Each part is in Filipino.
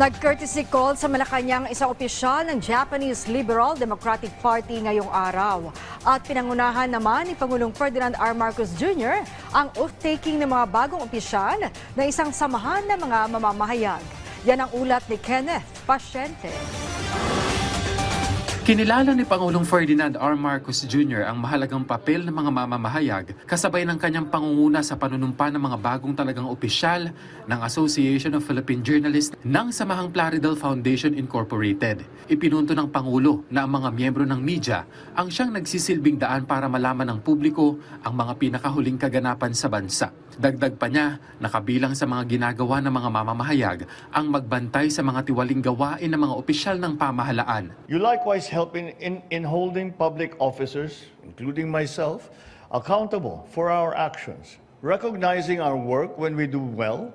Nag-courtesy call sa Malacanang isang opisyal ng Japanese Liberal Democratic Party ngayong araw. At pinangunahan naman ni Pangulong Ferdinand R. Marcos Jr. ang oath-taking ng mga bagong opisyal na isang samahan ng mga mamamahayag. Yan ang ulat ni Kenneth Pasyente. Kinilala ni Pangulong Ferdinand R. Marcos Jr. ang mahalagang papel ng mga mamamahayag kasabay ng kanyang pangunguna sa panunumpa ng mga bagong talagang opisyal ng Association of Philippine Journalists ng Samahang Plaridel Foundation Incorporated. Ipinunto ng Pangulo na ang mga miyembro ng media ang siyang nagsisilbing daan para malaman ng publiko ang mga pinakahuling kaganapan sa bansa. Dagdag pa niya, nakabilang sa mga ginagawa ng mga mamamahayag ang magbantay sa mga tiwaling gawain ng mga opisyal ng pamahalaan. You likewise in, in, in holding public officers, including myself, accountable for our actions, recognizing our work when we do well,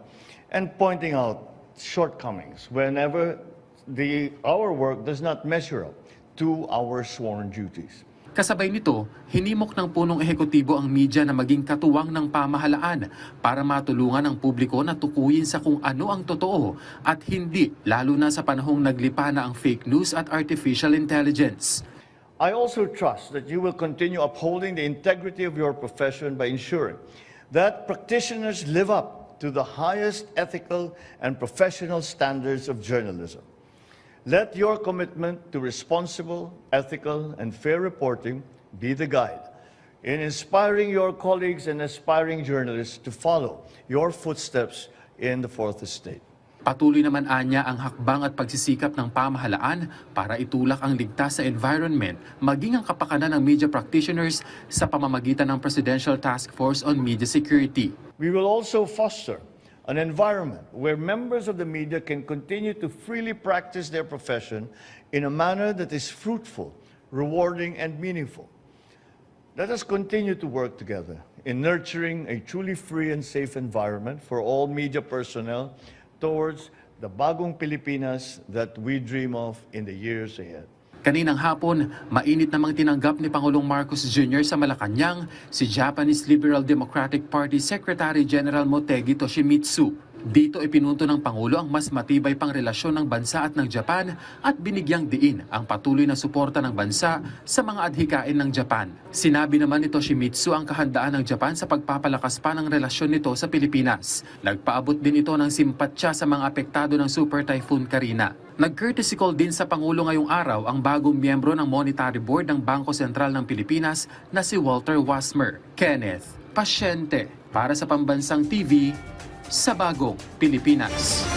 and pointing out shortcomings whenever the, our work does not measure up to our sworn duties. Kasabay nito, hinimok ng punong ehekutibo ang media na maging katuwang ng pamahalaan para matulungan ang publiko na tukuyin sa kung ano ang totoo at hindi, lalo na sa panahong naglipa na ang fake news at artificial intelligence. I also trust that you will continue upholding the integrity of your profession by ensuring that practitioners live up to the highest ethical and professional standards of journalism. Let your commitment to responsible, ethical, and fair reporting be the guide in inspiring your colleagues and aspiring journalists to follow your footsteps in the fourth estate. Patuloy naman anya ang hakbang at pagsisikap ng pamahalaan para itulak ang ligtas sa environment maging ang kapakanan ng media practitioners sa pamamagitan ng Presidential Task Force on Media Security. We will also foster an environment where members of the media can continue to freely practice their profession in a manner that is fruitful, rewarding, and meaningful. Let us continue to work together in nurturing a truly free and safe environment for all media personnel towards the bagong Pilipinas that we dream of in the years ahead. Kaninang hapon, mainit namang tinanggap ni Pangulong Marcos Jr. sa Malacanang si Japanese Liberal Democratic Party Secretary General Motegi Toshimitsu. Dito ipinunto ng Pangulo ang mas matibay pang relasyon ng bansa at ng Japan at binigyang diin ang patuloy na suporta ng bansa sa mga adhikain ng Japan. Sinabi naman ni Toshimitsu ang kahandaan ng Japan sa pagpapalakas pa ng relasyon nito sa Pilipinas. Nagpaabot din ito ng simpatsya sa mga apektado ng Super Typhoon Karina. Nag-courtesy call din sa Pangulo ngayong araw ang bagong miyembro ng Monetary Board ng Bangko Sentral ng Pilipinas na si Walter Wasmer. Kenneth, pasyente para sa Pambansang TV sa Bagong Pilipinas.